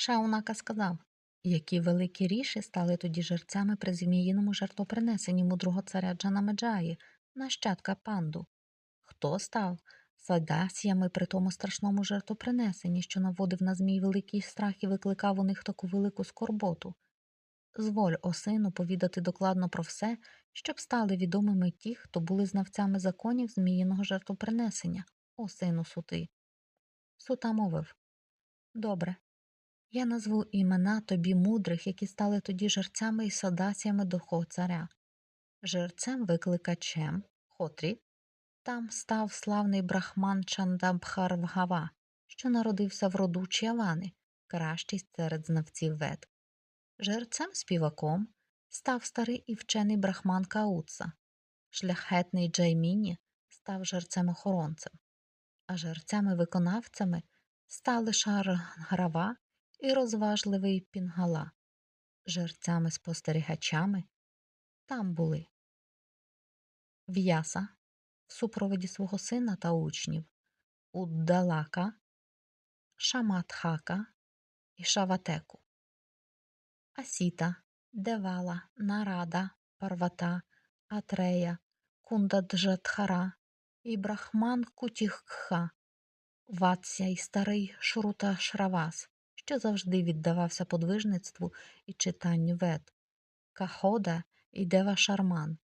Шаунака сказав, які великі ріші стали тоді жерцями при зміїному жертвопринесенні мудрого царя Джанамеджаї, нащадка панду. Хто став садасіями при тому страшному жертвопринесенні, що наводив на змій великий страх і викликав у них таку велику скорботу? Зволь, о сину, повідати докладно про все, щоб стали відомими ті, хто були знавцями законів зміїного жертвопринесення, о сину сути. Сута мовив Добре. Я назву імена тобі мудрих, які стали тоді жерцями і садасіями до царя. Жерцем викликачем, хотрі, там став славний брахман Чандабхарвгава, що народився в роду Чіавани, кращий серед знавців вед. Жерцем співаком став старий і вчений брахман Кауца, шляхетний Джайміні став жерцем охоронцем, а жерцями виконавцями стали Шарграва і розважливий Пінгала. Жерцями спостерігачами там були В'яса в супроводі свого сина та учнів, Уддалака, Шаматхака і Шаватеку. Асіта, Девала, Нарада, Парвата, Атрея, Кундаджатхара і Брахман Кутіхха, Ватся і старий Шрута Шравас, що завжди віддавався подвижництву і читанню вед, Кахода і Дева Шарман,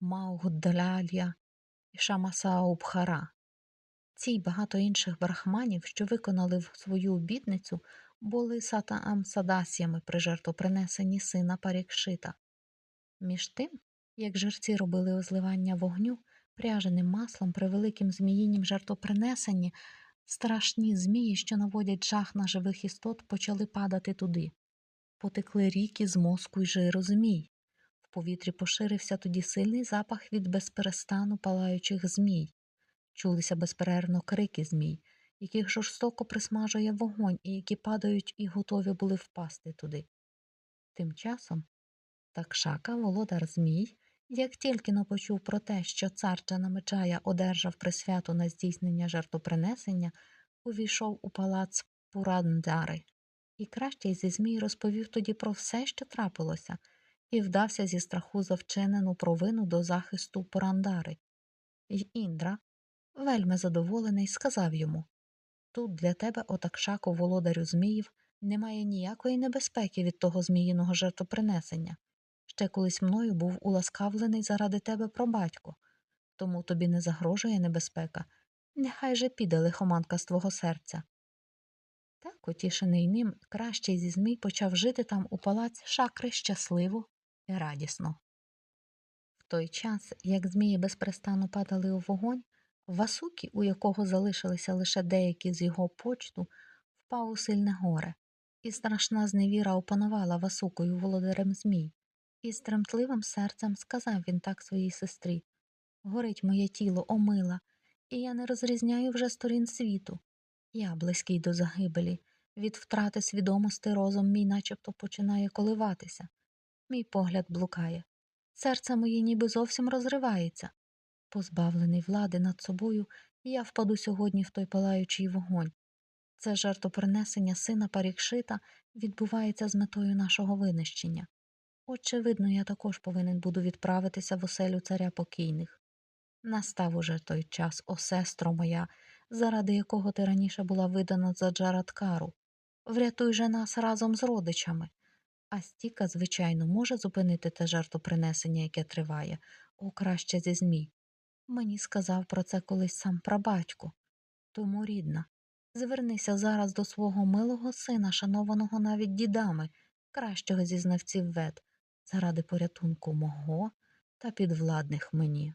Маугдалялья і Шамасаубхара. Ці й багато інших брахманів, що виконали свою обітницю, були сатаам садасіями при жертвопринесенні сина Парікшита. Між тим, як жерці робили озливання вогню пряженим маслом при великим зміїнім жертвопринесенні, страшні змії, що наводять жах на живих істот, почали падати туди. Потекли ріки з мозку й жиру змій. В повітрі поширився тоді сильний запах від безперестану палаючих змій. Чулися безперервно крики змій, яких жорстоко присмажує вогонь і які падають і готові були впасти туди. Тим часом Такшака, володар Змій, як тільки но почув про те, що цар Джанамеджая одержав присвяту на здійснення жертвопринесення, увійшов у палац Пурандари, і кращий зі Змій розповів тоді про все, що трапилося, і вдався зі страху за вчинену провину до захисту Пурандари. Й Індра, вельми задоволений, сказав йому Тут для тебе, отакшаку, володарю Зміїв, немає ніякої небезпеки від того зміїного жертвопринесення. Ще колись мною був уласкавлений заради тебе пробатько, тому тобі не загрожує небезпека. Нехай же піде лихоманка з твого серця. Так, утішений ним, кращий зі змій почав жити там у палаці шакри щасливо і радісно. В той час, як змії безперестану падали у вогонь, Васукі, у якого залишилися лише деякі з його почту, впав у сильне горе, і страшна зневіра опанувала Васукою володарем Змій. І з тремтливим серцем сказав він так своїй сестрі Горить моє тіло, омила, і я не розрізняю вже сторін світу. Я близький до загибелі, від втрати свідомості розум мій начебто починає коливатися. Мій погляд блукає. Серце моє ніби зовсім розривається. Позбавлений влади над собою, я впаду сьогодні в той палаючий вогонь. Це жертвопринесення сина Парікшита відбувається з метою нашого винищення. Очевидно, я також повинен буду відправитися в оселю царя покійних. Настав уже той час, о сестро моя, заради якого ти раніше була видана за Джарадкару. Врятуй же нас разом з родичами. А стіка, звичайно, може зупинити те жертвопринесення, яке триває, о краще зі змій. Мені сказав про це колись сам прабатько. Тому, рідна, звернися зараз до свого милого сина, шанованого навіть дідами, кращого зі знавців вед, заради порятунку мого та підвладних мені.